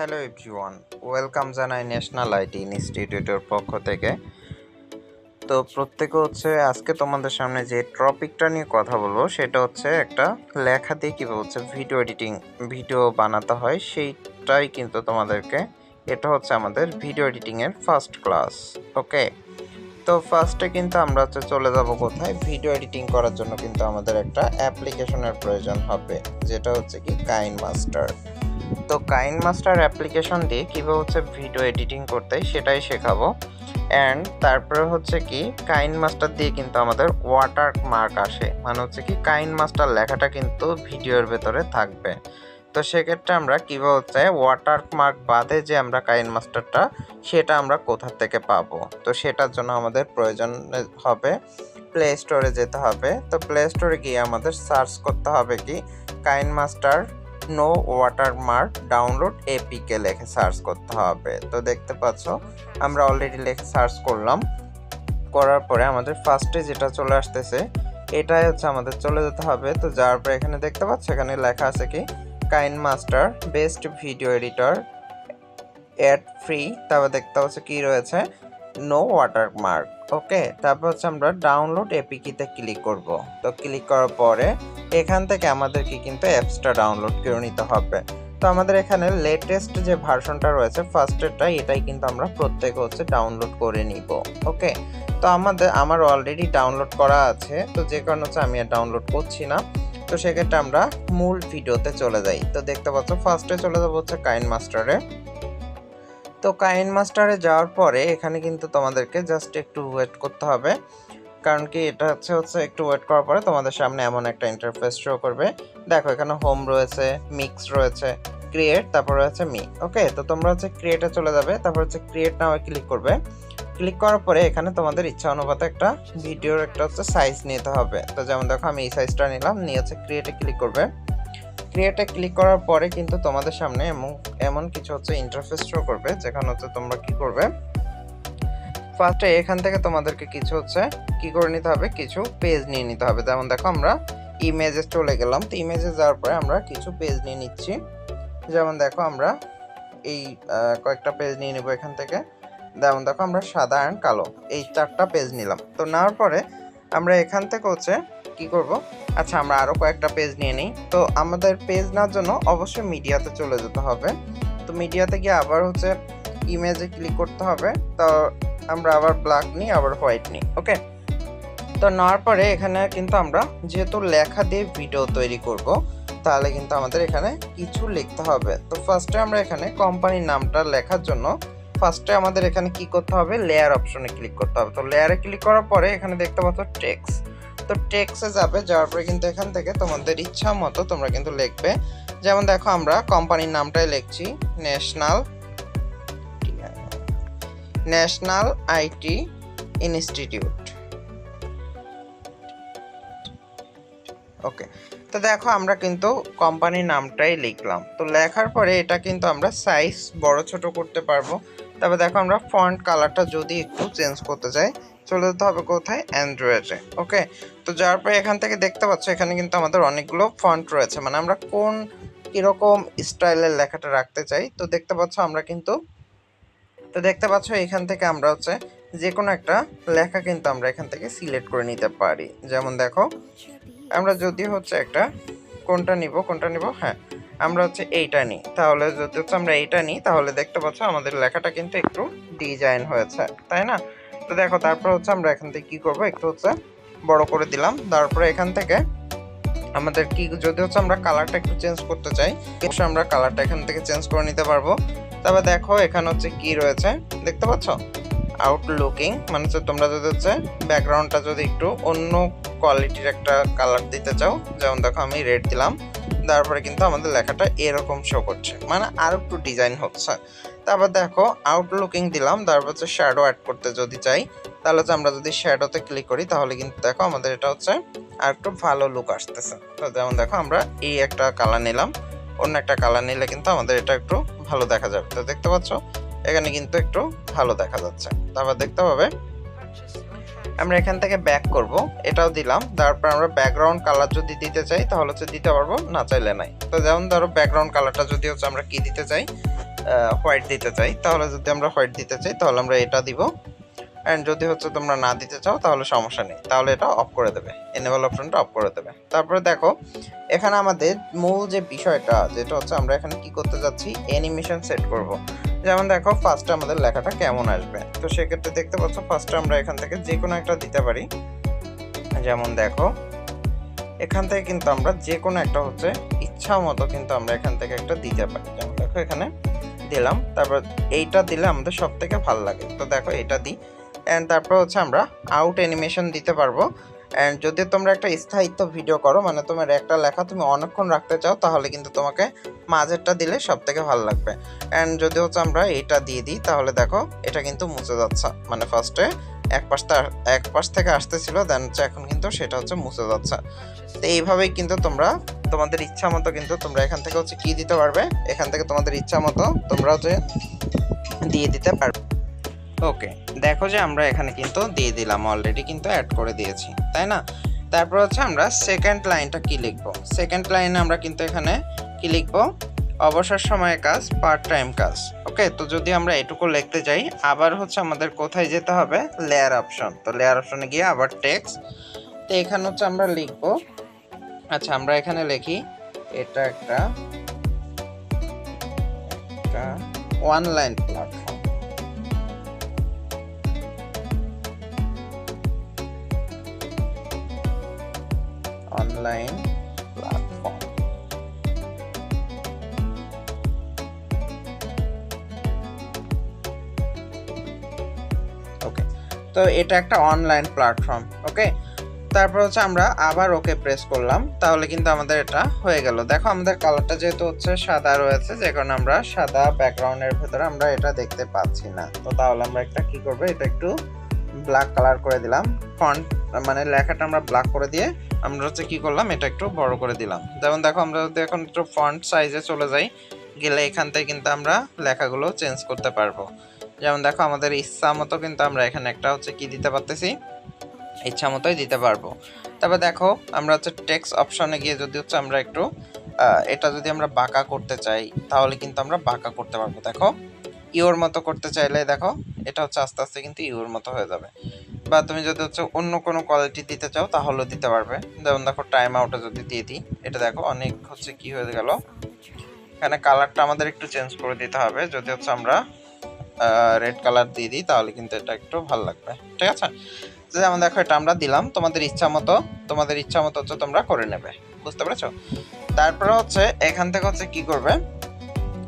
Hello everyone, welcome জানাই national IT ইনস্টিটিউটের পক্ষ থেকে। তো প্রত্যেকে হচ্ছে আজকে তোমাদের সামনে যে টপিকটা নিয়ে কথা বলব, সেটা হচ্ছে একটা লেখা দিয়ে কীভাবে হচ্ছে ভিডিও এডিটিং, ভিডিও বানাতে হয়, সেইটাই কিন্তু তোমাদেরকে, এটা হচ্ছে আমাদের ভিডিও এডিটিংয়ের ফার্স্ট ক্লাস, ওকে? তো ফার্স্টে কিন্তু আমরা হচ্ছে চলে যাব কোথায়? ভিডিও এডিটিং করার জন্য কিন্তু আমাদের একটা অ্যাপ্লিকেশনের প্রয়োজন হবে, যেটা হচ্ছে কি কাইন মাস্টার। তো কাইন মাস্টার অ্যাপ্লিকেশন দিয়ে কীভাবে হচ্ছে ভিডিও এডিটিং করতে সেটাই শেখাবো। অ্যান্ড তারপরে হচ্ছে কি, কাইন মাস্টার দিয়ে কিন্তু আমাদের ওয়াটার মার্ক আসে। মানে হচ্ছে কি, কাইন মাস্টার লেখাটা কিন্তু ভিডিওর ভেতরে থাকবে। তো সেক্ষেত্রে আমরা কীভাবে হচ্ছে ওয়াটার মার্ক বাদে যে আমরা কাইন মাস্টারটা, সেটা আমরা কোথা থেকে পাবো? তো সেটার জন্য আমাদের প্রয়োজন হবে প্লে স্টোরে যেতে হবে। তো প্লে স্টোরে গিয়ে আমাদের সার্চ করতে হবে কি, Kine Master no watermark download APK লিখে সার্চ করতে হবে। তো দেখতে পাচ্ছ, আমরা অলরেডি লিখে সার্চ করলাম। করার পরে আমাদের ফার্স্টে যেটা চলে আসতেছে, এটাই হচ্ছে আমাদের চলে যেতে হবে। তো যাওয়ার পরে এখানে দেখতে পাচ্ছ, এখানে লেখা আছে কি, Kine Master, best video editor, ad free. তারপর দেখতে পাচ্ছ কি রয়েছে নো ওয়াটারমার্ক ওকে তারপর হচ্ছে আমরা ডাউনলোড এপিকিতে ক্লিক করব। তো ক্লিক করার পরে এখান থেকে আমাদেরকে কিন্তু অ্যাপসটা ডাউনলোড করে নিতে হবে। তো আমাদের এখানে লেটেস্ট যে ভার্সনটা রয়েছে ফার্স্টেরটা এটাই কিন্তু আমরা প্রত্যেকে হচ্ছে ডাউনলোড করে নিব ওকে তো আমাদের, আমার অলরেডি ডাউনলোড করা আছে, তো যে কারণে হচ্ছে আমি আর ডাউনলোড করছি না। তো সেক্ষেত্রে আমরা মূল ভিডিওতে চলে যাই। তো দেখতে পাচ্ছ ফার্স্টে চলে যাব হচ্ছে কাইন মাস্টারে তো কাইন মাস্টারে যাওয়ার পরে এখানে কিন্তু তোমাদেরকে জাস্ট একটু ওয়েট করতে হবে। কারণ কি এটা হচ্ছে হচ্ছে একটু ওয়েট করার পরে তোমাদের সামনে এমন একটা ইন্টারফেস শো করবে। দেখো, এখানে হোম রয়েছে মিক্স রয়েছে ক্রিয়েট তারপর রয়েছে মি ওকে তো তোমরা হচ্ছে ক্রিয়েটে চলে যাবে, তারপর হচ্ছে ক্রিয়েট নামে ক্লিক করবে। ক্লিক করার পরে এখানে তোমাদের ইচ্ছা অনুপাতে একটা ভিডিওর একটা হচ্ছে সাইজ নিতে হবে। তো যেমন দেখো, আমি এই সাইজটা নিলাম, নিয়ে হচ্ছে ক্রিয়েটে ক্লিক করবে। ক্রিয়েটে ক্লিক করার পরে কিন্তু তোমাদের সামনে এমন এমন কিছু হচ্ছে ইন্টারফেস শো করবে, যেখানে হচ্ছে তোমরা কি করবে? ফার্স্টে এখান থেকে তোমাদেরকে কিছু হচ্ছে কি করে নিতে হবে? কিছু পেজ নিয়ে নিতে হবে। যেমন দেখো আমরা ইমেজে চলে গেলাম। তো ইমেজে যাওয়ার পরে আমরা কিছু পেজ নিয়ে নিচ্ছি। যেমন দেখো আমরা এই কয়েকটা পেজ নিয়ে নেব এখান থেকে। যেমন দেখো আমরা সাদা অ্যান্ড কালো, এই চারটা পেজ নিলাম। তো নেওয়ার পরে আমরা এখান থেকে হচ্ছে কি করব? আচ্ছা আমরা আরও কয়েকটা পেজ নিয়ে নিই। তো আমাদের পেজ নেওয়ার জন্য অবশ্যই মিডিয়াতে চলে যেতে হবে। তো মিডিয়াতে গিয়ে আবার হচ্ছে ইমেজে ক্লিক করতে হবে। তো আমরা আবার ব্ল্যাক নিই, আবার হোয়াইট নিই ওকে তো নেওয়ার পরে এখানে কিন্তু আমরা যেহেতু লেখা দিয়ে ভিডিও তৈরি করব, তাহলে কিন্তু আমাদের এখানে কিছু লিখতে হবে। তো ফার্স্টে আমরা এখানে কোম্পানির নামটা লেখার জন্য ফার্স্টে আমাদের এখানে কি করতে হবে? লেয়ার অপশনে ক্লিক করতে হবে। তো লেয়ারে ক্লিক করার পরে এখানে দেখতে পাচ্ছ টেক্স তো টেক্সে যাবে, যাওয়ার পরে কিন্তু এখান থেকে তোমাদের ইচ্ছা মতো তোমরা কিন্তু লিখবে। যেমন দেখো আমরা কোম্পানির নামটাই লিখছি national national IT institute okay তো দেখো আমরা কিন্তু কোম্পানির নামটাই লিখলাম। তো লেখার পরে এটা কিন্তু আমরা সাইজ বড় ছোট করতে পারব। তবে দেখো আমরা ফন্ট কালারটা যদি একটু চেঞ্জ করতে চাই, চলে যেতে হবে কোথায়? অ্যান্ড্রয়েডে ওকে তো যাওয়ার পরে এখান থেকে দেখতে পাচ্ছ, এখানে কিন্তু আমাদের অনেকগুলো ফন্ট রয়েছে। মানে আমরা কোন কীরকম স্টাইলের লেখাটা রাখতে চাই, তো দেখতে পাচ্ছ আমরা কিন্তু, তো দেখতে পাচ্ছ এখান থেকে আমরা হচ্ছে যে কোনো একটা লেখা কিন্তু আমরা এখান থেকে সিলেক্ট করে নিতে পারি। যেমন দেখো, আমরা যদি হচ্ছে একটা, কোনটা নিব কোনটা নিব? হ্যাঁ আমরা হচ্ছে এইটা নিই তাহলে যদি হচ্ছে আমরা এইটা নিই তাহলে দেখতে পাচ্ছ আমাদের লেখাটা কিন্তু একটু ডিজাইন হয়েছে, তাই না? তো দেখো, তারপর হচ্ছে আমরা এখান থেকে কি করব? একটু হচ্ছে বড় করে দিলাম। তারপরে এখান থেকে আমাদের কি, যদি হচ্ছে আমরা কালারটা একটু চেঞ্জ করতে চাই, অবশ্যই আমরা কালারটা এখান থেকে চেঞ্জ করে নিতে পারব। তবে দেখো, এখানে হচ্ছে কি রয়েছে, দেখতে পাচ্ছ? আউটলুকিং মানে হচ্ছে তোমরা যদি হচ্ছে ব্যাকগ্রাউন্ডটা যদি একটু অন্য কোয়ালিটির একটা কালার দিতে চাও, যেমন দেখো আমি রেড দিলাম। তারপরে কিন্তু আমাদের লেখাটা এরকম শো করছে। মানে আর একটু ডিজাইন হচ্ছে। তারপর দেখো আউটলুকিং দিলাম, তারপর হচ্ছে শ্যাডো অ্যাড করতে যদি চাই, তাহলে হচ্ছে আমরা যদি শ্যাডোতে ক্লিক করি, তাহলে কিন্তু দেখো আমাদের এটা হচ্ছে আর একটু ভালো লুক আসতেছে। তো যেমন দেখো, আমরা এই একটা কালার নিলাম, অন্য একটা কালার নিলে কিন্তু আমাদের এটা একটু ভালো দেখা যাবে। তো দেখতে পাচ্ছ, এখানে কিন্তু একটু ভালো দেখা যাচ্ছে। তারপর দেখতে পাবে, আমরা এখান থেকে ব্যাক করব, এটাও দিলাম, তারপর আমরা ব্যাকগ্রাউন্ড কালার যদি দিতে চাই, তাহলে হচ্ছে দিতে পারব, না চাইলে নাই। তো যেমন ধরো ব্যাকগ্রাউন্ড কালারটা যদি হচ্ছে আমরা কি দিতে চাই হোয়াইট দিতে চাই, তাহলে যদি আমরা হোয়াইট দিতে চাই, তাহলে আমরা এটা দিব। অ্যান্ড যদি হচ্ছে তোমরা না দিতে চাও, তাহলে সমস্যা নেই। তাহলে এটা অফ করে দেবে। এনেবল অপশনটা অফ করে দেবে। তারপরে দেখো, এখানে আমাদের মূল যে বিষয়টা, যেটা হচ্ছে আমরা এখানে কি করতে যাচ্ছি? অ্যানিমেশন সেট করব। যেমন দেখো ফার্স্টে আমাদের লেখাটা কেমন আসবে? তো সেক্ষেত্রে দেখতে পাচ্ছ ফার্স্টে আমরা এখান থেকে যে কোনো একটা দিতে পারি। যেমন দেখো, এখান থেকে কিন্তু আমরা যে কোনো একটা হচ্ছে ইচ্ছা মতো কিন্তু আমরা এখান থেকে একটা দিতে পারি। যেমন দেখো এখানে দিলাম, তারপর এইটা দিলে আমাদের সব থেকে ভালো লাগে। তো দেখো এটা দিই অ্যান্ড তারপর হচ্ছে আমরা আউট অ্যানিমেশন দিতে পারব। অ্যান্ড যদি তোমরা একটা স্থায়িত্ব ভিডিও করো মানে তোমার একটা লেখা তুমি অনেকক্ষণ রাখতে চাও, তাহলে কিন্তু তোমাকে মাঝেরটা দিলে সব থেকে ভালো লাগবে। অ্যান্ড যদি হচ্ছে আমরা এটা দিয়ে দিই, তাহলে দেখো এটা কিন্তু মুছে যাচ্ছে মানে ফার্স্টে এক পাশটা, এক পাশ থেকে আসতেছিল দেন হচ্ছে এখন কিন্তু সেটা হচ্ছে মুছে যাচ্ছে। তো এইভাবেই কিন্তু তোমরা, তোমাদের ইচ্ছা মতো কিন্তু তোমরা এখান থেকে হচ্ছে কি দিতে পারবে? এখান থেকে তোমাদের ইচ্ছা মতো তোমরা হচ্ছে দিয়ে দিতে পারবে। ওকে, দেখো যে আমরা এখানে কিন্তু দিয়ে দিলাম অলরেডি কিন্তু অ্যাড করে দিয়েছি, তাই না? তারপর হচ্ছে আমরা সেকেন্ড লাইনটা কি লিখব? সেকেন্ড লাইনে আমরা কিন্তু এখানে কি লিখব? অবসর সময়ে কাজ পার্ট টাইম কাজ। ওকে তো যদি আমরা এটুকু লিখতে যাই, আবার হচ্ছে আমাদের কোথায় যেতে হবে? লেয়ার অপশন তো লেয়ার অপশনে গিয়ে আবার টেক্সট তো এখানে হচ্ছে আমরা লিখব। আচ্ছা আমরা এখানে লিখি, এটা একটা একটা ওয়ান লাইন প্ল্যাটফর্ম অনলাইন তো এটা একটা অনলাইন প্ল্যাটফর্ম ওকে তারপর হচ্ছে আমরা আবার ওকে প্রেস করলাম, তাহলে কিন্তু আমাদের এটা হয়ে গেল। দেখো আমাদের কালারটা যেহেতু হচ্ছে সাদা রয়েছে, যে কারণে আমরা সাদা ব্যাকগ্রাউন্ডের ভেতরে আমরা এটা দেখতে পাচ্ছি না। তো তাহলে আমরা একটা কি করব, এটা একটু ব্ল্যাক কালার করে দিলাম। ফন্ট মানে লেখাটা আমরা ব্ল্যাক করে দিয়ে আমরা হচ্ছে কি করলাম, এটা একটু বড় করে দিলাম। যেমন দেখো আমরা যদি এখন একটু ফন্ট সাইজে চলে যাই, গেলে এখান থেকে কিন্তু আমরা লেখাগুলো চেঞ্জ করতে পারব। যেমন দেখো, আমাদের ইচ্ছা মতো কিন্তু আমরা এখানে একটা হচ্ছে কি দিতে পারতেছি? ইচ্ছা মতোই দিতে পারব। তারপর দেখো, আমরা হচ্ছে টেক্সট অপশনে গিয়ে যদি হচ্ছে আমরা একটু এটা যদি আমরা বাঁকা করতে চাই, তাহলে কিন্তু আমরা বাঁকা করতে পারব। দেখো ইওর মতো করতে চাইলে দেখো, এটা হচ্ছে আস্তে আস্তে কিন্তু ইওর মতো হয়ে যাবে। বা তুমি যদি হচ্ছে অন্য কোনো কোয়ালিটি দিতে চাও, তাহলেও দিতে পারবে। যেমন দেখো টাইম আউটে যদি দিয়ে দিই, এটা দেখো, অনেক হচ্ছে কি হয়ে গেল। এখানে কালারটা আমাদের একটু চেঞ্জ করে দিতে হবে। যদি হচ্ছে আমরা রেড কালার দিয়ে দিই, তাহলে কিন্তু এটা একটু ভালো লাগবে। ঠিক আছে? যেমন দেখো, এটা আমরা দিলাম। তোমাদের ইচ্ছা মতো, তোমাদের ইচ্ছা মতো হচ্ছে তোমরা করে নেবে। বুঝতে পেরেছ? তারপরে হচ্ছে, এখান থেকে হচ্ছে কি করবে?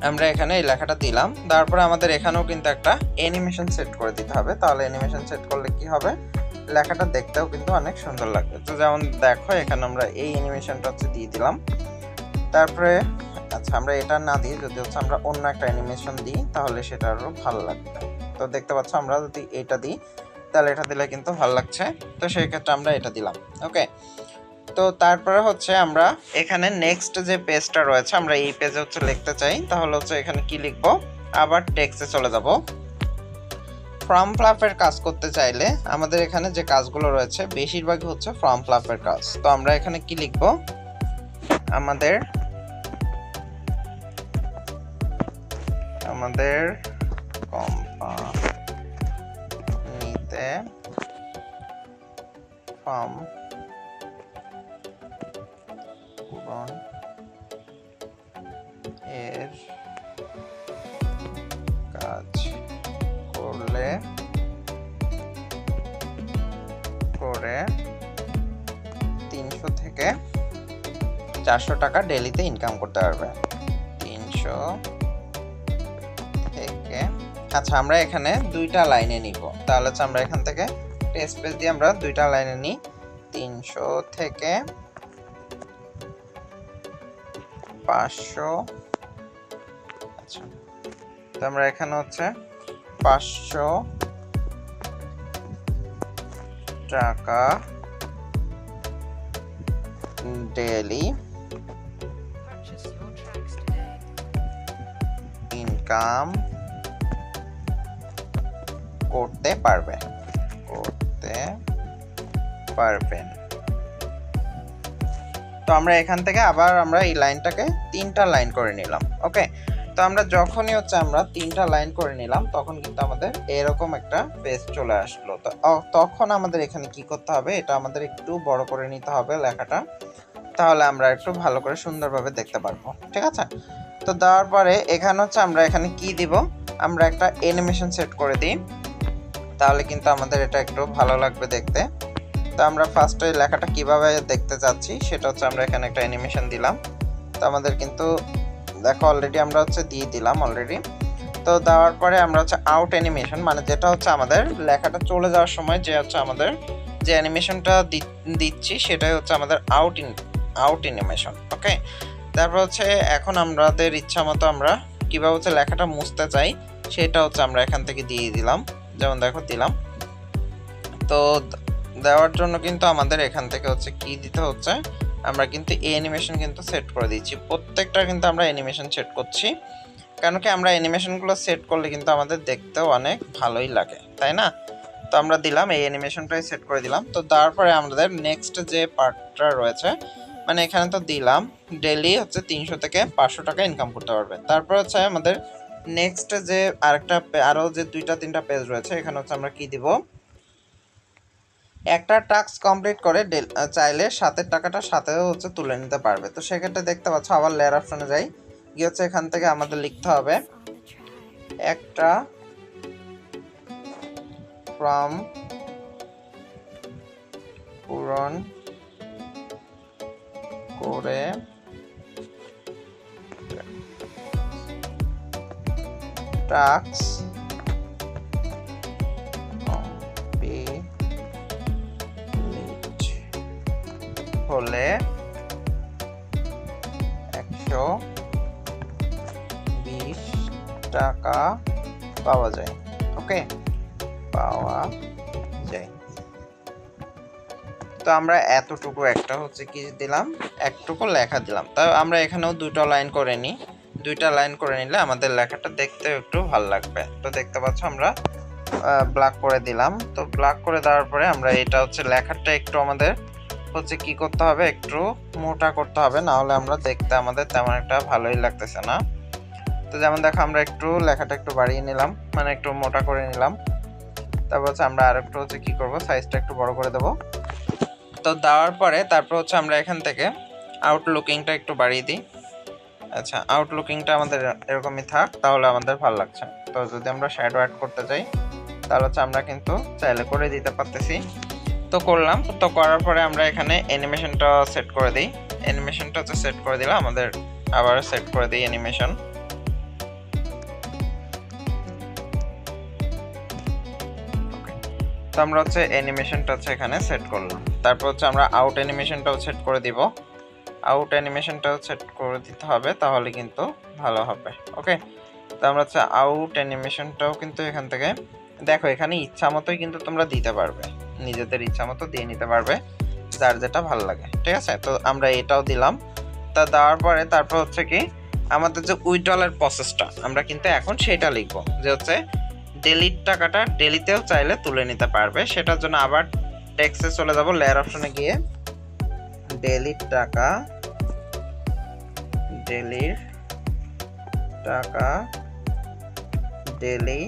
আমরা এখানে এই লেখাটা দিলাম। তারপরে আমাদের এখানেও কিন্তু একটা অ্যানিমেশন সেট করে দিতে হবে। তাহলে অ্যানিমেশন সেট করলে কি হবে? লেখাটা দেখতেও কিন্তু অনেক সুন্দর লাগবে। তো যেমন দেখো, এখানে আমরা এই অ্যানিমেশনটা হচ্ছে দিয়ে দিলাম। তারপরে আচ্ছা আমরা এটা না দিয়ে যদি হচ্ছে আমরা অন্য একটা অ্যানিমেশন দিই, তাহলে সেটা আরও ভালো লাগবে। তো দেখতে পাচ্ছ আমরা যদি এটা দিই, তাহলে এটা দিলে কিন্তু ভালো লাগছে। তো সেই ক্ষেত্রে আমরা এটা দিলাম ওকে তো তারপরে হচ্ছে আমরা এখানে নেক্সট যে পেজটা রয়েছে, আমরা এই পেজে হচ্ছে লিখতে চাই। তাহলে হচ্ছে এখানে কি লিখব? আবার টেক্সটে চলে যাব। ফর্ম ফ্লাফের কাজ করতে চাইলে আমাদের এখানে যে কাজগুলো রয়েছে, বেশিরভাগই হচ্ছে ফর্ম ফ্লাফের কাজ। তো আমরা এখানে কি লিখব? আমাদের আমাদের কোম্পানিতে ফর্ম পূরণ এর কাজ করলে করে তিনশো থেকে চারশো টাকা ডেলিতে ইনকাম করতে পারবে। আচ্ছা আমরা এখানে দুইটা লাইনে নিব তাহলে হচ্ছে আমরা এখান থেকে স্পেস দিয়ে আমরা দুইটা লাইনে নিই তিনশো থেকে পাঁচশো আচ্ছা তো আমরা এখানে হচ্ছে পাঁচশো টাকা ডেলি. ইনকাম করতে পারবেন। করতে পারবেন। তো আমরা এখান থেকে আবার আমরা এই লাইনটাকে তিনটা লাইন করে নিলাম, ওকে? তো আমরা যখনই হচ্ছে আমরা তিনটা লাইন করে নিলাম, তখন কিন্তু আমাদের এরকম একটা পেজ চলে আসলো। তো তখন আমাদের এখানে কি করতে হবে? এটা আমাদের একটু বড় করে নিতে হবে লেখাটা। তাহলে আমরা একটু ভালো করে সুন্দরভাবে দেখতে পারব, ঠিক আছে? তো দেওয়ার পরে এখানে হচ্ছে আমরা এখানে কি দিব? আমরা একটা অ্যানিমেশন সেট করে দিই। তাহলে কিন্তু আমাদের এটা একটু ভালো লাগবে দেখতে। তো আমরা ফার্স্টে লেখাটা কীভাবে দেখতে চাচ্ছি সেটা হচ্ছে আমরা এখানে একটা অ্যানিমেশন দিলাম। তো আমাদের কিন্তু দেখো অলরেডি আমরা হচ্ছে দিয়ে দিলাম অলরেডি তো দেওয়ার পরে আমরা হচ্ছে আউট অ্যানিমেশন মানে যেটা হচ্ছে আমাদের লেখাটা চলে যাওয়ার সময় যে হচ্ছে আমাদের যে অ্যানিমেশনটা দিচ্ছি সেটাই হচ্ছে আমাদের out in out animation okay তারপর হচ্ছে এখন আমাদের ইচ্ছা মতো আমরা কীভাবে হচ্ছে লেখাটা মুছতে চাই সেটা হচ্ছে আমরা এখান থেকে দিয়ে দিলাম। যেমন দেখো দিলাম। তো দেওয়ার জন্য কিন্তু আমাদের এখান থেকে হচ্ছে কি দিতে হচ্ছে, আমরা কিন্তু এই অ্যানিমেশন কিন্তু সেট করে দিচ্ছি প্রত্যেকটা কিন্তু আমরা অ্যানিমেশন সেট করছি। কারণ কি আমরা অ্যানিমেশনগুলো সেট করলে কিন্তু আমাদের দেখতেও অনেক ভালোই লাগে, তাই না? তো আমরা দিলাম, এই অ্যানিমেশনটাই সেট করে দিলাম। তো তারপরে আমাদের নেক্সট যে পার্টটা রয়েছে মানে এখানে তো দিলাম ডেলি হচ্ছে তিনশো থেকে পাঁচশো টাকা ইনকাম করতে পারবে। তারপর হচ্ছে আমাদের নেক্সট যে আরেকটা আরও যে দুইটা, তিনটা পেজ রয়েছে, এখানে হচ্ছে আমরা কি দিব? একটা টাস্ক কমপ্লিট করে চাইলে সাতের টাকাটা সাথেও হচ্ছে তুলে নিতে পারবে। তো সেক্ষেত্রে দেখতে পাচ্ছ, আবার লেয়ার অপশনে যাই। গিয়ে হচ্ছে এখান থেকে আমাদের লিখতে হবে। একটা ফ্রম পূরণ করে টাক্স হলে একশো বিশ টাকা পাওয়া যায়। ওকে? পাওয়া যায়। তো আমরা এতটুকু একটা হচ্ছে কি দিলাম? একটুকু লেখা দিলাম। তা আমরা এখানেও দুটো লাইন করে নিই। দুইটা লাইন করে নিলে আমাদের লেখাটা দেখতে একটু ভালো লাগবে। তো দেখতে পাচ্ছ আমরা ব্ল্যাক করে দিলাম। তো ব্ল্যাক করে দেওয়ার পরে আমরা এটা হচ্ছে লেখাটা একটু আমাদের হচ্ছে কি করতে হবে, একটু মোটা করতে হবে। না হলে আমরা দেখতে আমাদের তেমন একটা ভালোই লাগতেছে না। তো যেমন দেখো, আমরা একটু লেখাটা একটু বাড়িয়ে নিলাম মানে একটু মোটা করে নিলাম। তারপর হচ্ছে আমরা আর একটু হচ্ছে কী করব সাইজটা একটু বড় করে দেবো। তো দেওয়ার পরে তারপর হচ্ছে আমরা এখান থেকে আউটলুকিংটা একটু বাড়িয়ে দিই। আচ্ছা আউটলুকিংটা আমাদের এরকমই থাক, তাহলে আমাদের ভালো লাগছে। তো যদি আমরা শ্যাডো অ্যাড করতে চাই তাহলে হচ্ছে আমরা কিন্তু চাইলে করে দিতে পারতেছি। তো করলাম, তো করার পরে আমরা এখানে অ্যানিমেশনটা সেট করে দিই। অ্যানিমেশনটা হচ্ছে সেট করে দিলাম, আমাদের আবার সেট করে দিই অ্যানিমেশন তো আমরা হচ্ছে অ্যানিমেশনটা হচ্ছে এখানে সেট করলাম। তারপর হচ্ছে আমরা আউট অ্যানিমেশনটাও সেট করে দিব। আউট অ্যানিমেশনটাও সেট করে দিতে হবে, তাহলে কিন্তু ভালো হবে ওকে তো আমরা হচ্ছে আউট অ্যানিমেশনটাও কিন্তু এখান থেকে, দেখো এখানে ইচ্ছা মতোই কিন্তু তোমরা দিতে পারবে, নিজেদের ইচ্ছা মতো দিয়ে নিতে পারবে, যার যেটা ভালো লাগে, ঠিক আছে? তো আমরা এটাও দিলাম, তা দেওয়ার পরে তারপর হচ্ছে কি, আমাদের যে উইড্রলের প্রসেসটা আমরা কিন্তু এখন সেটা লিখব, যে হচ্ছে ডেলির টাকাটা ডেলিতেও চাইলে তুলে নিতে পারবে, সেটার জন্য আবার টেক্সে চলে যাব লেয়ার অপশনে গিয়ে ডেলির টাকা ডেলির টাকা ডেলি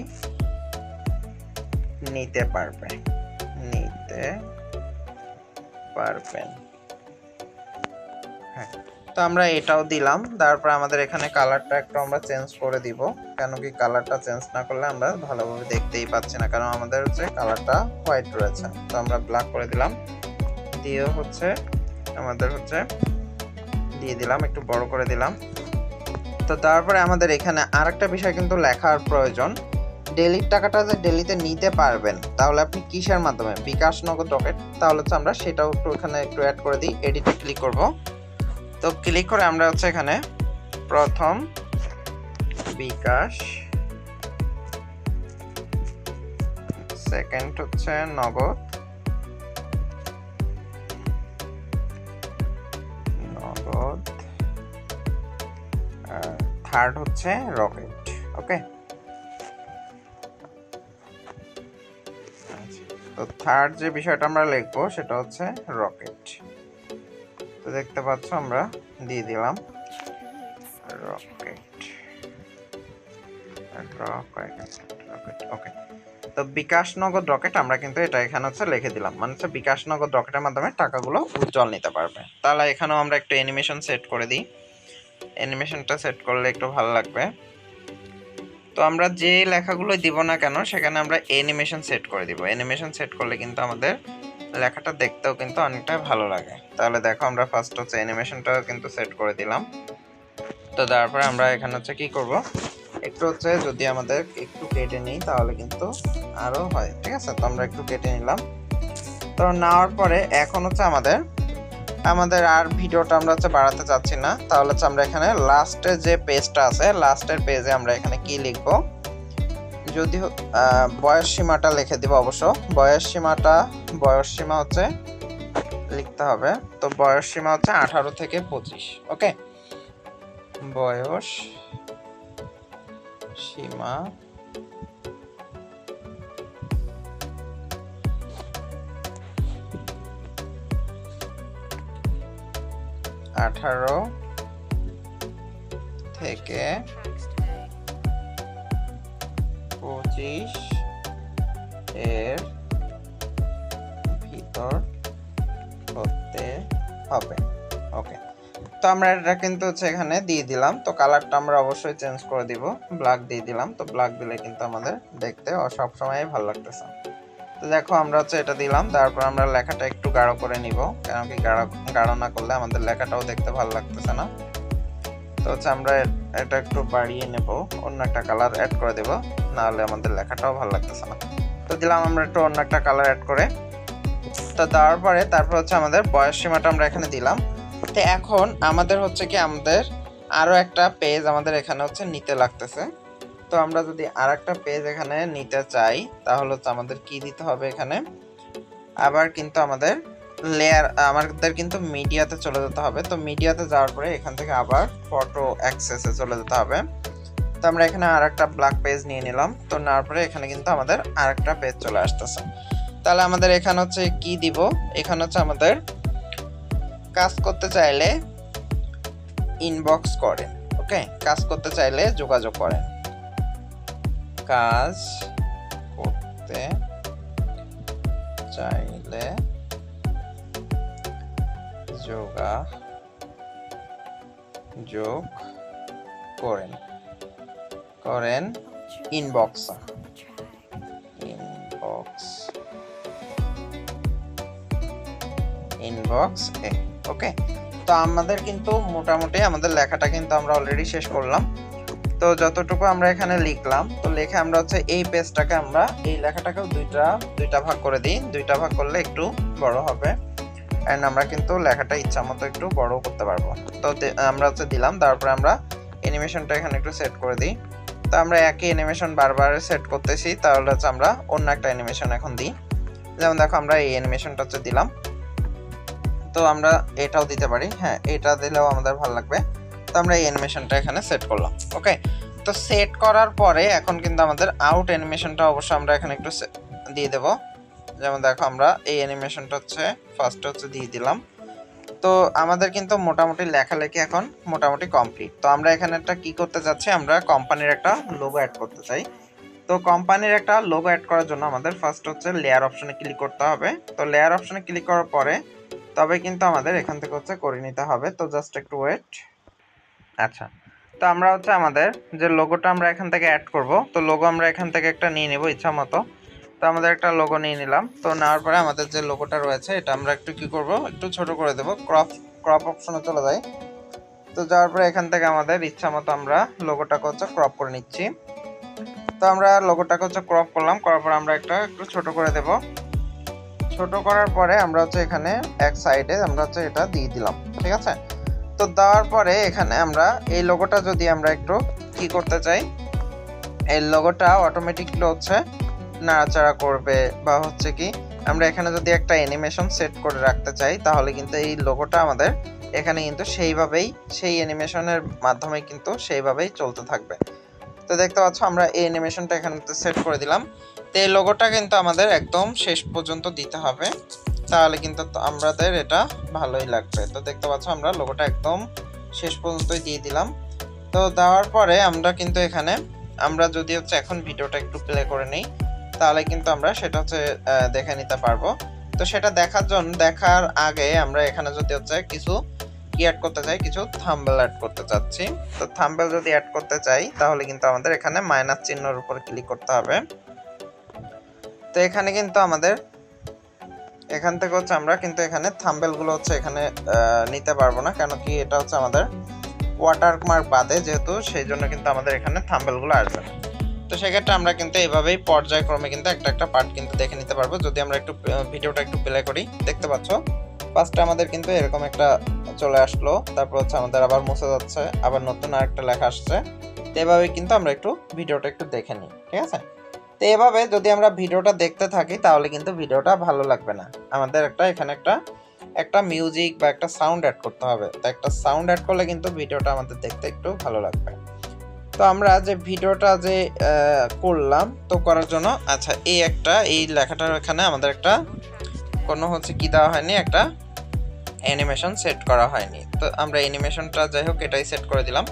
নিতে পারবে। নিতে পারবেন হ্যাঁ তো আমরা এটাও দিলাম। তারপর আমাদের এখানে কালারটা একটু আমরা চেঞ্জ করে দিব। কেন কি কালারটা চেঞ্জ না করলে আমরা ভালোভাবে দেখতেই পাচ্ছি না, কারণ আমাদের হচ্ছে কালারটা হোয়াইট রয়েছে। তো আমরা ব্ল্যাক করে দিলাম। দিয়ে হচ্ছে আমাদের হচ্ছে দিয়ে দিলাম, একটু বড় করে দিলাম। তো তারপরে আমাদের এখানে আরেকটা বিষয় কিন্তু লেখার প্রয়োজন। ডেলির টাকাটা যে ডেলিতে নিতে পারবেন, তাহলে আপনি কিসের মাধ্যমে? বিকাশ নগদ রকেট, তাহলে হচ্ছে আমরা সেটাও একটু এখানে একটু অ্যাড করে দিই এডিটে ক্লিক করব। তো ক্লিক করে আমরা হচ্ছে এখানে প্রথম বিকাশ সেকেন্ড হচ্ছে নগদ থার্ড হচ্ছে রকেট, ওকে? তো থার্ড যে বিষয়টা আমরা লিখব সেটা হচ্ছে রকেট। তো দেখতে পাচ্ছ আমরা দিয়ে দিলাম রকেট। রকেট ওকে। তো বিকাশ নগদ রকেট আমরা কিন্তু এটা এখানে হচ্ছে লিখে দিলাম। মানে হচ্ছে বিকাশ নগদ রকেটের মাধ্যমে টাকাগুলো উজ্জ্বল নিতে পারবে। তাহলে এখানেও আমরা একটু অ্যানিমেশন সেট করে দিই। অ্যানিমেশনটা সেট করলে একটু ভালো লাগবে। তো আমরা যে লেখাগুলো দিব না কেন, সেখানে আমরা অ্যানিমেশন সেট করে দিব। অ্যানিমেশন সেট করলে কিন্তু আমাদের লেখাটা দেখতেও কিন্তু অনেকটা ভালো লাগে। তাহলে দেখো আমরা ফার্স্ট হচ্ছে অ্যানিমেশনটা কিন্তু সেট করে দিলাম। তো তারপরে আমরা এখানে হচ্ছে কি করব? একটু হচ্ছে যদি আমাদের একটু কেটে নিই তাহলে কিন্তু আরও হয়, ঠিক আছে? তো আমরা একটু কেটে নিলাম। তো নেওয়ার পরে এখন হচ্ছে আমাদের আমাদের আর ভিডিওটা আমরা হচ্ছে বাড়াতে চাচ্ছি না। তাহলে হচ্ছে আমরা এখানে লাস্টে যে পেজটা আছে লাস্টের পেজে আমরা এখানে কি লিখব? যদি বয়স সীমাটা লিখে দিব অবশ্য। বয়স সীমাটা, বয়স সীমা হচ্ছে লিখতে হবে। তো বয়স সীমা হচ্ছে আঠারো থেকে পঁচিশ ওকে বয়স সীমা আঠারো থেকে. পঁচিশ এর ভিতর হতে হবে। ওকে তো আমরা এটা কিন্তু হচ্ছে এখানে দিয়ে দিলাম। তো কালারটা আমরা অবশ্যই চেঞ্জ করে দিব। ব্ল্যাক দিয়ে দিলাম। তো ব্ল্যাক দিলে কিন্তু আমাদের দেখতে সব সময় ভালো লাগতেছে। তো দেখো, আমরা হচ্ছে এটা দিলাম। তারপর আমরা লেখাটা একটু গাঢ় করে নিব। কেন কি গাঢ় গাঢ় না করলে আমাদের লেখাটাও দেখতে ভালো লাগতেছে না। তো হচ্ছে আমরা এটা একটু বাড়িয়ে নেব। অন্য একটা কালার অ্যাড করে দেব। নাহলে আমাদের লেখাটাও ভালো লাগতেছে না। তো দিলাম আমরা একটু অন্য একটা কালার অ্যাড করে। তো দেওয়ার পরে তারপর হচ্ছে আমাদের বয়স সীমাটা আমরা এখানে দিলাম। তো এখন আমাদের হচ্ছে কি, আমাদের আরও একটা পেজ আমাদের এখানে হচ্ছে নিতে লাগতেছে। তো আমরা যদি আর একটা পেজ এখানে নিতে চাই, তাহলে হচ্ছে আমাদের কি দিতে হবে এখানে? আবার কিন্তু আমাদের লেয়ার আমাদের কিন্তু মিডিয়াতে চলে যেতে হবে। তো মিডিয়াতে যাওয়ার পরে এখান থেকে আবার ফটো অ্যাক্সেসে চলে যেতে হবে। তো আমরা এখানে আর একটা ব্ল্যাক পেজ নিয়ে নিলাম। তো নেওয়ার পরে এখানে কিন্তু আমাদের আর একটা পেজ চলে আসতেছে। তাহলে আমাদের এখানে হচ্ছে কি দিব? এখানে হচ্ছে আমাদের কাজ করতে চাইলে ইনবক্স করেন ওকে কাজ করতে চাইলে যোগাযোগ করেন। কাজ করতে চাইলে যোগা যোগ করেন। করেন ইনবক্স ইনবক্স ইনবক্স এ ওকে তো আমাদের কিন্তু মোটামুটি আমাদের লেখাটা কিন্তু আমরা অলরেডি শেষ করলাম। তো যতটুকু আমরা এখানে লিখলাম, তো লেখে আমরা হচ্ছে এই পেজটাকে আমরা, এই লেখাটাকেও দুইটা দুইটা ভাগ করে দিই। দুইটা ভাগ করলে একটু বড় হবে। অ্যান্ড আমরা কিন্তু লেখাটা ইচ্ছা মতো একটু বড় করতে পারব। তো আমরা হচ্ছে দিলাম, তারপরে আমরা অ্যানিমেশনটা এখানে একটু সেট করে দিই। তো আমরা একই অ্যানিমেশন বারবার সেট করতেছি, তাহলে হচ্ছে আমরা অন্য একটা অ্যানিমেশন এখন দিই। যেমন দেখো, আমরা এই অ্যানিমেশনটা হচ্ছে দিলাম। তো আমরা এটাও দিতে পারি। হ্যাঁ এটা দিলেও আমাদের ভালো লাগবে। তো আমরা এই অ্যানিমেশনটা এখানে সেট করলাম ওকে তো সেট করার পরে এখন কিন্তু আমাদের আউট অ্যানিমেশনটা অবশ্য আমরা এখানে একটু দিয়ে দেব। যেমন দেখো, আমরা এই অ্যানিমেশনটা হচ্ছে ফার্স্ট হচ্ছে দিয়ে দিলাম। তো আমাদের কিন্তু মোটামুটি লেখালেখি এখন মোটামুটি কমপ্লিট তো আমরা এখানে একটা কী করতে যাচ্ছি, আমরা কোম্পানির একটা লোগো অ্যাড করতে চাই। তো কোম্পানির একটা লোগো অ্যাড করার জন্য আমাদের ফার্স্ট হচ্ছে লেয়ার অপশনে ক্লিক করতে হবে। তো লেয়ার অপশনে ক্লিক করার পরে তবে কিন্তু আমাদের এখান থেকে হচ্ছে করে নিতে হবে। তো জাস্ট একটু ওয়েট আচ্ছা। তো আমরা হচ্ছে আমাদের যে লোগোটা আমরা এখান থেকে অ্যাড করব, তো লোগো আমরা এখান থেকে একটা নিয়ে নেব ইচ্ছা মতো। তো আমাদের একটা লোগো নিয়ে নিলাম। তো নেওয়ার পরে আমাদের যে লোগোটা রয়েছে, এটা আমরা একটু কি করব? একটু ছোট করে দেব। ক্রপ ক্রপ অপশনে চলে যাই। তো যাওয়ার পরে এখান থেকে আমাদের ইচ্ছা মতো আমরা লোগোটাকে হচ্ছে ক্রপ করে নিচ্ছি। তো আমরা লোগোটাকে হচ্ছে ক্রপ করলাম, করার পরে আমরা একটা একটু ছোট করে দেব। ছোট করার পরে আমরা হচ্ছে এখানে এক সাইডে আমরা হচ্ছে এটা দিয়ে দিলাম। ঠিক আছে? তো দেওয়ার পরে এখানে আমরা এই লোগোটা যদি আমরা একটু কি করতে চাই, এই লোগোটা অটোমেটিকলি হচ্ছে নাড়াচাড়া করবে বা হচ্ছে কি, আমরা এখানে যদি একটা অ্যানিমেশন সেট করে রাখতে চাই, তাহলে কিন্তু এই লোগোটা আমাদের এখানে কিন্তু সেইভাবেই, সেই অ্যানিমেশনের মাধ্যমে কিন্তু সেইভাবেই চলতে থাকবে। তো দেখতে পাচ্ছ আমরা এই অ্যানিমেশনটা এখানে সেট করে দিলাম। তো এই লোগোটা কিন্তু আমাদের একদম শেষ পর্যন্ত দিতে হবে। তাহলে কিন্তু আমাদের এটা ভালোই লাগবে। তো দেখতে পাচ্ছ আমরা লোগোটা একদম শেষ পর্যন্তই দিয়ে দিলাম। তো দেওয়ার পরে আমরা কিন্তু এখানে, আমরা যদি হচ্ছে এখন ভিডিওটা একটু প্লে করে নিই, তাহলে কিন্তু আমরা সেটা হচ্ছে দেখে নিতে পারব। তো সেটা দেখার জন্য, দেখার আগে আমরা এখানে যদি হচ্ছে কিছু কি অ্যাড করতে চাই, কিছু থাম্বেল অ্যাড করতে চাচ্ছি। তো থাম্বেল যদি অ্যাড করতে চাই, তাহলে কিন্তু আমাদের এখানে মাইনাস চিহ্নর উপর ক্লিক করতে হবে। তো এখানে কিন্তু আমাদের এখান থেকে হচ্ছে আমরা কিন্তু এখানে থাম্বেলগুলো হচ্ছে এখানে নিতে পারব না, কেন কি এটা হচ্ছে আমাদের ওয়াটারমার্ক বাদে যেহেতু সেই জন্য কিন্তু আমাদের এখানে থাম্বেলগুলো আসবে না। তো সেক্ষেত্রে আমরা কিন্তু এভাবেই পর্যায়ক্রমে কিন্তু একটা একটা পার্ট কিন্তু দেখে নিতে পারব। যদি আমরা একটু ভিডিওটা একটু প্লে করি, দেখতে পাচ্ছ? ফার্স্টে আমাদের কিন্তু এরকম একটা চলে আসলো, তারপর হচ্ছে আমাদের আবার মুছে যাচ্ছে, আবার নতুন আরেকটা লেখা আসছে। তো এভাবে কিন্তু আমরা একটু ভিডিওটা একটু দেখে নিই, ঠিক আছে? তো এভাবে যদি আমরা ভিডিওটা দেখতে থাকি, তাহলে কিন্তু ভিডিওটা ভালো লাগবে না। আমাদের একটা, এখানে একটা একটা মিউজিক বা একটা সাউন্ড অ্যাড করতে হবে। তো একটা সাউন্ড অ্যাড করলে কিন্তু ভিডিওটা আমাদের দেখতে একটু ভালো লাগবে। তো আমরা যে ভিডিওটা যে করলাম, তো করার জন্য আচ্ছা এই একটা, এই লেখাটার এখানে আমাদের একটা, কোনো হচ্ছে কি দেওয়া হয়নি, একটা অ্যানিমেশন সেট করা হয়নি। তো আমরা অ্যানিমেশনটা যাই হোক, এটাই সেট করে দিলাম।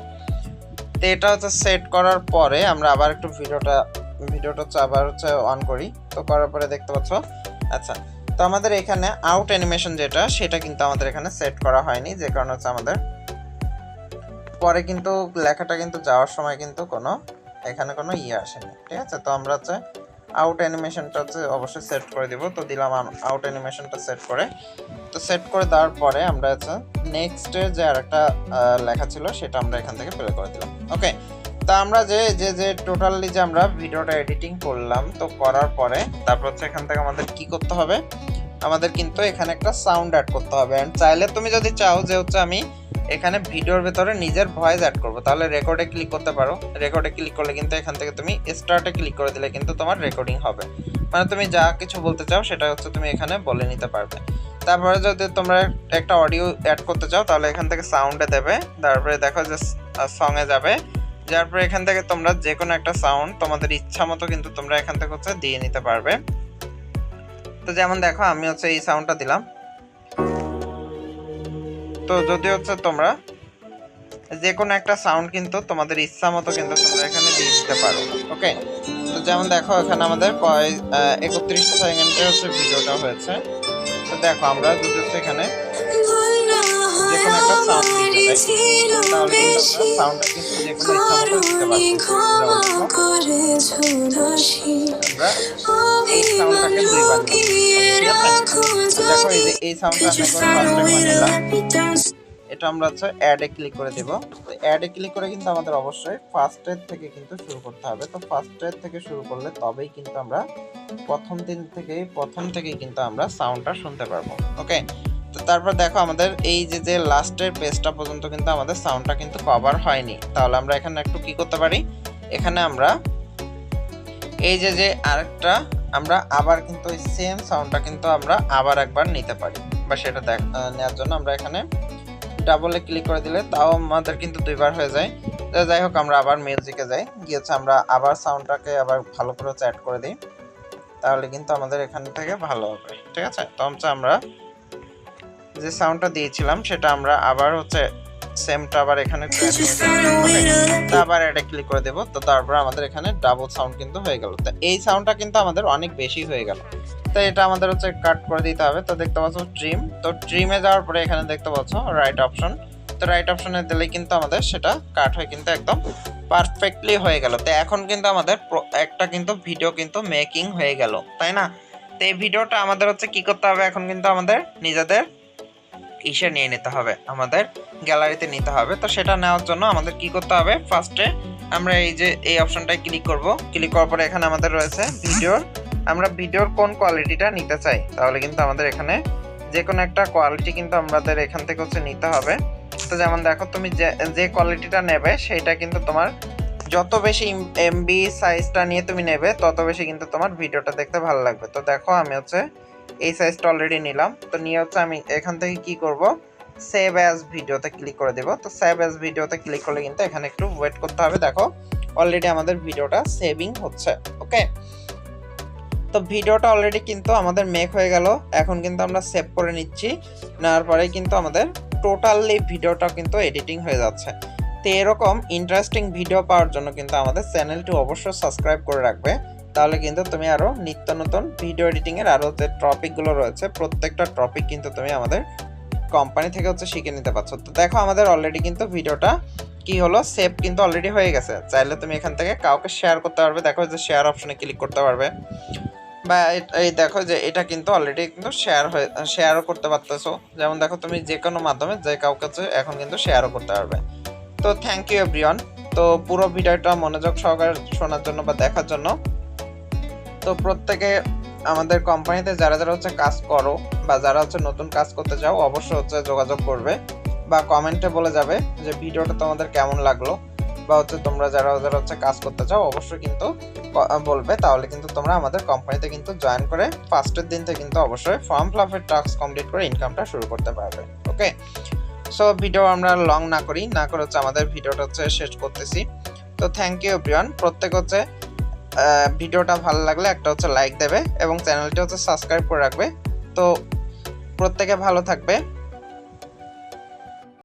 তো এটা হচ্ছে সেট করার পরে আমরা আবার একটু ভিডিওটা ভিডিওটা হচ্ছে আবার হচ্ছে অন করি। তো করার পরে দেখতে পাচ্ছ? আচ্ছা তো আমাদের এখানে আউট অ্যানিমেশন যেটা সেটা কিন্তু আমাদের এখানে সেট করা হয়নি যে কারণে হচ্ছে আমাদের পরে কিন্তু লেখাটা কিন্তু যাওয়ার সময় কিন্তু কোনো এখানে কোনো ইয়ে আসেনি ঠিক আছে? তো আমরা হচ্ছে আউট অ্যানিমেশনটা হচ্ছে অবশ্যই সেট করে দিব। তো দিলাম আউট অ্যানিমেশনটা সেট করে। তো সেট করে দেওয়ার পরে আমরা হচ্ছে নেক্সটের যে আরেকটা আহ, লেখা ছিল সেটা আমরা এখান থেকে প্লে করে দিলাম। ওকে তা আমরা যে যে যে টোটালি যে আমরা ভিডিওটা এডিটিং করলাম, তো করার পরে তারপর হচ্ছে এখান থেকে আমাদের কি করতে হবে? আমাদের কিন্তু এখানে একটা সাউন্ড অ্যাড করতে হবে। অ্যান্ড চাইলে তুমি যদি চাও যে হচ্ছে আমি এখানে ভিডিওর ভেতরে নিজের ভয়েস অ্যাড করব, তাহলে রেকর্ডে ক্লিক করতে পারো। রেকর্ডে ক্লিক করলে কিন্তু এখান থেকে তুমি স্টার্টে ক্লিক করে দিলে কিন্তু তোমার রেকর্ডিং হবে। মানে তুমি যা কিছু বলতে চাও সেটা হচ্ছে তুমি এখানে বলে নিতে পারবে। তারপরে যদি তোমরা একটা অডিও অ্যাড করতে চাও, তাহলে এখান থেকে সাউন্ডে দেবে। তারপরে দেখো যে সঙে যাবে। যার পরে এখান থেকে তোমরা যে কোনো একটা সাউন্ড তোমাদের ইচ্ছা মতো কিন্তু তোমরা এখান থেকে হচ্ছে দিয়ে নিতে পারবে। তো যেমন দেখো, আমি হচ্ছে এই সাউন্ডটা দিলাম। তো যদি হচ্ছে তোমরা যে কোনো একটা সাউন্ড কিন্তু তোমাদের ইচ্ছা মতো কিন্তু তোমরা এখানে দিয়ে দিতে পারো ওকে তো যেমন দেখো, এখানে আমাদের একত্রিশ সেকেন্ডে হচ্ছে ভিডিওটা হয়েছে। তো দেখো, আমরা যদি হচ্ছে এখানে যে কোনো একটা সাউন্ড সাউন্ডটা আমি একবার ফার্স্ট টাইম নিলাম এটা আমরা হচ্ছে অ্যাডে ক্লিক করে দেব। তো অ্যাডে ক্লিক করে কিন্তু আমাদের অবশ্যই ফার্স্ট এর থেকে কিন্তু শুরু করতে হবে। তো ফার্স্ট এর থেকে শুরু করলে তবেই কিন্তু আমরা প্রথম দিন থেকে প্রথম থেকেই কিন্তু আমরা সাউন্ডটা শুনতে পারব। ওকে তো তারপর দেখো আমাদের এই যে যে লাস্টের পেজটা পর্যন্ত কিন্তু আমাদের সাউন্ডটা কিন্তু কভার হয়নি। তাহলে আমরা এখানে একটু কি করতে পারি? এখানে আমরা এই যে যে আরেকটা, আমরা আবার কিন্তু ওই সেম সাউন্ডটা কিন্তু আমরা আবার একবার নিতে পারি। বা সেটা দেখ নেওয়ার জন্য আমরা এখানে ডাবলে ক্লিক করে দিলে তাও আমাদের কিন্তু দুইবার হয়ে যায়। যাই হোক, আমরা আবার মিউজিকে যাই। গিয়ে হচ্ছে আমরা আবার সাউন্ডটাকে আবার ভালো করে চ্যাট করে দিই। তাহলে কিন্তু আমাদের এখান থেকে ভালো হবে। ঠিক আছে? তো আমরা যে সাউন্ডটা দিয়েছিলাম সেটা আমরা আবার হচ্ছে সেমটা আবার এখানে আবার এটা ক্লিক করে দেবো তো তারপর আমাদের এখানে ডাবল সাউন্ড কিন্তু হয়ে গেল। তো এই সাউন্ডটা কিন্তু আমাদের অনেক বেশি হয়ে গেল। তো এটা আমাদের হচ্ছে কাট করে দিতে হবে। তো দেখতে পাচ্ছ ট্রিম তো ট্রিমে যাওয়ার পরে এখানে দেখতে পাচ্ছ রাইট অপশন তো রাইট অপশনে দিলে কিন্তু আমাদের সেটা কাট হয়ে কিন্তু একদম পারফেক্টলি হয়ে গেল। তো এখন কিন্তু আমাদের একটা কিন্তু ভিডিও কিন্তু মেকিং হয়ে গেল তাই না? তো এই ভিডিওটা আমাদের হচ্ছে কি করতে হবে? এখন কিন্তু আমাদের নিজেদের ইসে নিয়ে নিতে হবে, আমাদের গ্যালারিতে নিতে হবে। তো সেটা নেওয়ার জন্য আমাদের কি করতে হবে? ফার্স্টে আমরা এই যে, এই অপশনটায় ক্লিক করব। ক্লিক করার পরে এখানে আমাদের রয়েছে ভিডিওর। আমরা ভিডিওর কোন কোয়ালিটিটা নিতে চাই? তাহলে কিন্তু আমাদের এখানে যে কোনো একটা কোয়ালিটি কিন্তু আমাদের এখান থেকে হচ্ছে নিতে হবে। তো যেমন দেখো, তুমি যে যে কোয়ালিটিটা নেবে, সেটা কিন্তু তোমার যত বেশি এমবি সাইজটা নিয়ে তুমি নেবে, তত বেশি কিন্তু তোমার ভিডিওটা দেখতে ভালো লাগবে। তো দেখো, আমি হচ্ছে এই সাইজটা অলরেডি নিলাম। তো নিয়ে হচ্ছে আমি এখান থেকে কি করব? সেভ অ্যাজ ভিডিওতে ক্লিক করে দেব। তো সেভ অ্যাজ ভিডিওতে ক্লিক করলে কিন্তু এখানে একটু ওয়েট করতে হবে। দেখো অলরেডি আমাদের ভিডিওটা সেভিং হচ্ছে ওকে তো ভিডিওটা অলরেডি কিন্তু আমাদের মেক হয়ে গেল। এখন কিন্তু আমরা সেভ করে নিচ্ছি। নেওয়ার পরে কিন্তু আমাদের টোটালি ভিডিওটা কিন্তু এডিটিং হয়ে যাচ্ছে। তো এরকম ইন্টারেস্টিং ভিডিও পাওয়ার জন্য কিন্তু আমাদের চ্যানেলটি অবশ্যই সাবস্ক্রাইব করে রাখবে। তাহলে কিন্তু তুমি আরও নিত্য নতুন ভিডিও এডিটিংয়ের আরও যে টপিকগুলো রয়েছে, প্রত্যেকটা টপিক কিন্তু তুমি আমাদের কোম্পানি থেকে হচ্ছে শিখে নিতে পারছ। তো দেখো আমাদের অলরেডি কিন্তু ভিডিওটা কি হলো? সেভ কিন্তু অলরেডি হয়ে গেছে। চাইলে তুমি এখান থেকে কাউকে শেয়ার করতে পারবে। দেখো যে শেয়ার অপশনে ক্লিক করতে পারবে। বা এই দেখো যে এটা কিন্তু অলরেডি কিন্তু শেয়ার হয়ে শেয়ারও করতে পারতেছো। যেমন দেখো তুমি যে কোনো মাধ্যমে যে কাউকে এখন কিন্তু শেয়ারও করতে পারবে। তো থ্যাংক ইউ এভরিওয়ান তো পুরো ভিডিওটা মনোযোগ সহকারে শোনার জন্য বা দেখার জন্য তো প্রত্যেকে আমাদের কোম্পানিতে যারা যারা হচ্ছে কাজ করো বা যারা হচ্ছে নতুন কাজ করতে চাও, অবশ্যই হচ্ছে যোগাযোগ করবে বা কমেন্টে বলে যাবে যে ভিডিওটা তোমাদের কেমন লাগল বা হচ্ছে তোমরা যারা যারা হচ্ছে কাজ করতে চাও, অবশ্যই কিন্তু বলবে। তাহলে কিন্তু তোমরা আমাদের কোম্পানিতে কিন্তু জয়েন করে ফার্স্টের দিন থেকে কিন্তু অবশ্যই ফর্ম ফিলাপের টাস্ক কমপ্লিট করে ইনকামটা শুরু করতে পারবে। ওকে সো ভিডিও আমরা লং না করি, না করে হচ্ছে আমাদের ভিডিওটা হচ্ছে শেষ করতেছি। তো থ্যাংক ইউ এভরিওয়ান প্রত্যেক হচ্ছে ভিডিওটা ভালো লাগলে একটা হচ্ছে লাইক দেবে এবং চ্যানেলটি হচ্ছে সাবস্ক্রাইব করে রাখবে। তো প্রত্যেকে ভালো থাকবে।